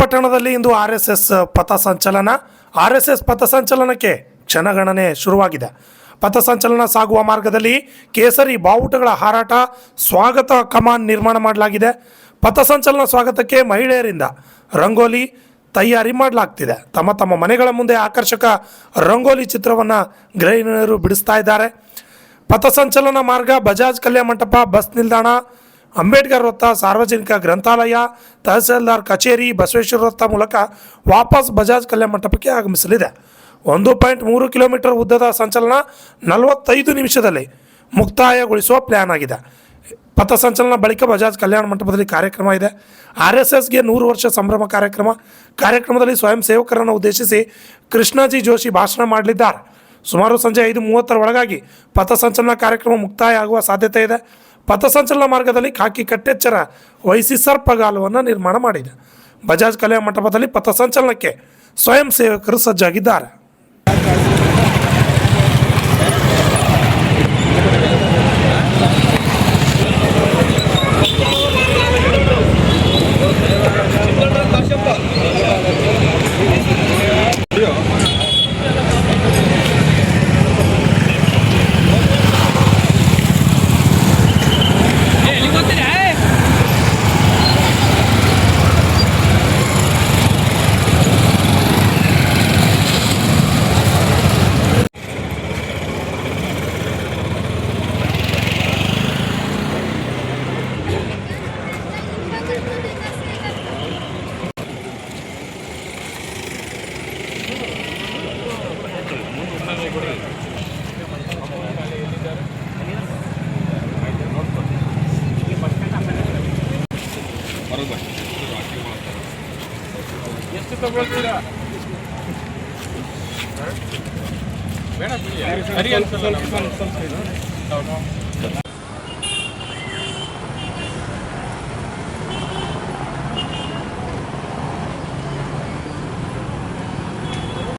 ಪಟ್ಟಣದಲ್ಲಿ ಇಂದು R S S ಪಥಸಂಚಲನ ಆರ್ ಎಸ್ ಎಸ್ ಪಥಸಂಚಲನಕ್ಕೆ ಕ್ಷಣಗಣನೆ ಶುರುವಾಗಿದೆ. ಪಥಸಂಚಲನ ಸಾಗುವ ಮಾರ್ಗದಲ್ಲಿ ಕೇಸರಿ ಬಾವುಟಗಳ ಹಾರಾಟ, ಸ್ವಾಗತ ಕಮಾನ್ ನಿರ್ಮಾಣ ಮಾಡಲಾಗಿದೆ. ಪಥಸಂಚಲನ ಸ್ವಾಗತಕ್ಕೆ ಮಹಿಳೆಯರಿಂದ ರಂಗೋಲಿ ತಯಾರಿ ಮಾಡಲಾಗ್ತಿದೆ. ತಮ್ಮ ತಮ್ಮ ಮನೆಗಳ ಮುಂದೆ ಆಕರ್ಷಕ ರಂಗೋಲಿ ಚಿತ್ರವನ್ನು ಗೃಹಿಣಿಯರು ಬಿಡಿಸ್ತಾ ಇದ್ದಾರೆ. ಪಥಸಂಚಲನ ಮಾರ್ಗ, ಬಜಾಜ್ ಕಲ್ಯಾಣ ಮಂಟಪ, ಬಸ್ ನಿಲ್ದಾಣ ಅಂಬೇಡ್ಕರ್ ವೃತ್ತ, ಸಾರ್ವಜನಿಕ ಗ್ರಂಥಾಲಯ, ತಹಸೀಲ್ದಾರ್ ಕಚೇರಿ, ಬಸವೇಶ್ವರ ವೃತ್ತ ಮೂಲಕ ವಾಪಸ್ ಬಜಾಜ್ ಕಲ್ಯಾಣ ಮಂಟಪಕ್ಕೆ ಆಗಮಿಸಲಿದೆ. ಒಂದು ಪಾಯಿಂಟ್ ಮೂರು ಕಿಲೋಮೀಟರ್ ಉದ್ದದ ಸಂಚಲನ ನಲವತ್ತೈದು ನಿಮಿಷದಲ್ಲಿ ಮುಕ್ತಾಯಗೊಳಿಸುವ ಪ್ಲ್ಯಾನ್ ಆಗಿದೆ. ಪಥಸಂಚಲನ ಬಳಿಕ ಬಜಾಜ್ ಕಲ್ಯಾಣ ಮಂಟಪದಲ್ಲಿ ಕಾರ್ಯಕ್ರಮ ಇದೆ. ಆರ್ ಎಸ್ ಎಸ್ಗೆ ನೂರು ವರ್ಷ ಸಂಭ್ರಮ ಕಾರ್ಯಕ್ರಮ. ಕಾರ್ಯಕ್ರಮದಲ್ಲಿ ಸ್ವಯಂ ಸೇವಕರನ್ನು ಉದ್ದೇಶಿಸಿ ಕೃಷ್ಣಾಜಿ ಜೋಶಿ ಭಾಷಣ ಮಾಡಲಿದ್ದಾರೆ. ಸುಮಾರು ಸಂಜೆ ಐದು ಮೂವತ್ತರ ಒಳಗಾಗಿ ಪಥಸಂಚಲನ ಕಾರ್ಯಕ್ರಮ ಮುಕ್ತಾಯ ಆಗುವ ಸಾಧ್ಯತೆ ಇದೆ. ಪಥಸಂಚಲನ ಮಾರ್ಗದಲ್ಲಿ ಖಾಕಿ ಕಟ್ಟೆಚ್ಚರ ವಹಿಸಿ ಸರ್ಪಗಾಲವನ್ನು ನಿರ್ಮಾಣ ಮಾಡಿದೆ. ಬಜಾಜ್ ಕಲ್ಯಾಣ ಮಂಟಪದಲ್ಲಿ ಪಥಸಂಚಲನಕ್ಕೆ ಸ್ವಯಂ ಸೇವಕರು ಸಜ್ಜಾಗಿದ್ದಾರೆ. ಎಷ್ಟು ತಗೊಳ್ತೀರಾ ಬೇಡ ಬಿಡಿ ಹರಿ. ಹೌದು.